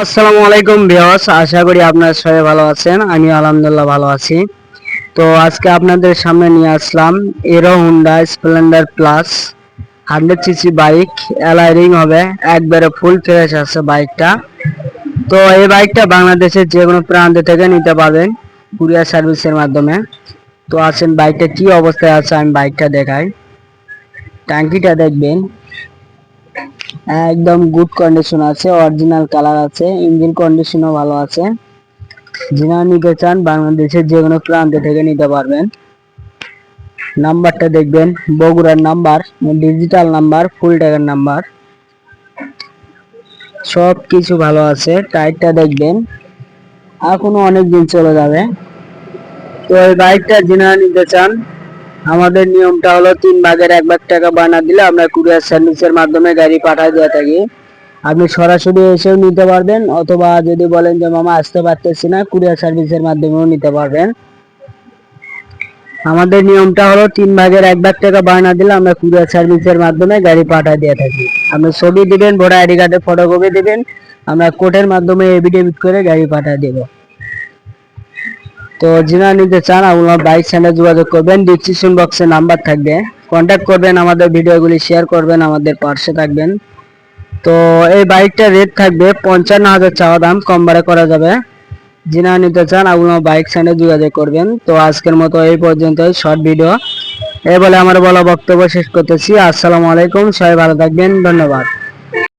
আসসালামু আলাইকুম ভিউয়ার্স, আশা করি আপনারা সবাই ভালো আছেন। আমি আলহামদুলিল্লাহ ভালো আছি। তো আজকে আপনাদের সামনে নিয়ে আসলাম Hero Honda splendor plus hundred CC bike অ্যালাইরিং হবে, একবারে ফুল ফ্রেশ আছে বাইকটা তো এই বাইকটা বাংলাদেশের যে কোনো প্রান্ত থেকে নিতে পারবেন কুরিয়ার সার্ভিসের মাধ্যমে। তো আসেন বাইকটা কি অবস্থায় আছে আমি বাইকটা দেখাই। ট্যাঙ্কিটা দেখবেন। একদম গুড কন্ডিশন আছে অরিজিনাল কালার আছে ইঞ্জিন কন্ডিশনও ভালো আছে। যিনি নিতে চান বাংলাদেশের যে কোনো প্রান্ত থেকে নিতে পারবেন। নাম্বারটা দেখবেন, বগুড়ার নাম্বার ডিজিটাল নাম্বার, ফুল টাকার নাম্বার। সব কিছু ভালো আছে টাইরটা দেখবেন। এখনও অনেক দিন চলে যাবে। তো এই বাইকটা যিনি নিতে চান আমাদের নিয়মটা হলো তিন ভাগের এক ভাগ টাকা বানা দিলে আমরা কুরিয়ার সার্ভিসের মাধ্যমে গাড়ি পাঠায় দিয়ে থাকি। আপনি সরাসরি এসেও নিতে পারবেন অথবা যদি বলেন যে, মামা, আসতে পারতেছি না, কুরিয়ার সার্ভিসের মাধ্যমেও নিতে পারবেন। আমাদের নিয়মটা হলো তিন ভাগের এক ভাগ টাকা বায়না দিলে আমরা কুরিয়ার সার্ভিসের মাধ্যমে গাড়ি পাঠায় দিয়ে থাকি। আপনি ছবি দিবেন, ভোটার আইডি কার্ডের ফটোকপি দিবেন, আমরা কোর্টের মাধ্যমে এভিডেভিট করে গাড়ি পাঠিয়ে দেবো। তো যিনা নিতে চান আপনার বাইক সেন্টার যোগাযোগ করবেন ডিসক্রিপশন বক্সে নাম্বার থাকবে। কন্ট্যাক্ট করবেন আমাদের ভিডিওগুলি শেয়ার করবেন, আমাদের পার্শ্বে থাকবেন। তো এই বাইকটা রেট থাকবে পঞ্চান্ন হাজার চাওয়া দাম, কম বারে করা যাবে। যিনা নিতে চান আপনার বাইক সেন্টার যোগাযোগ করবেন। তো আজকের মতো এই পর্যন্ত শর্ট ভিডিও এ বলে আমার বলা বক্তব্য শেষ করতেছি। আসসালামু আলাইকুম, সবাই ভালো থাকবেন, ধন্যবাদ।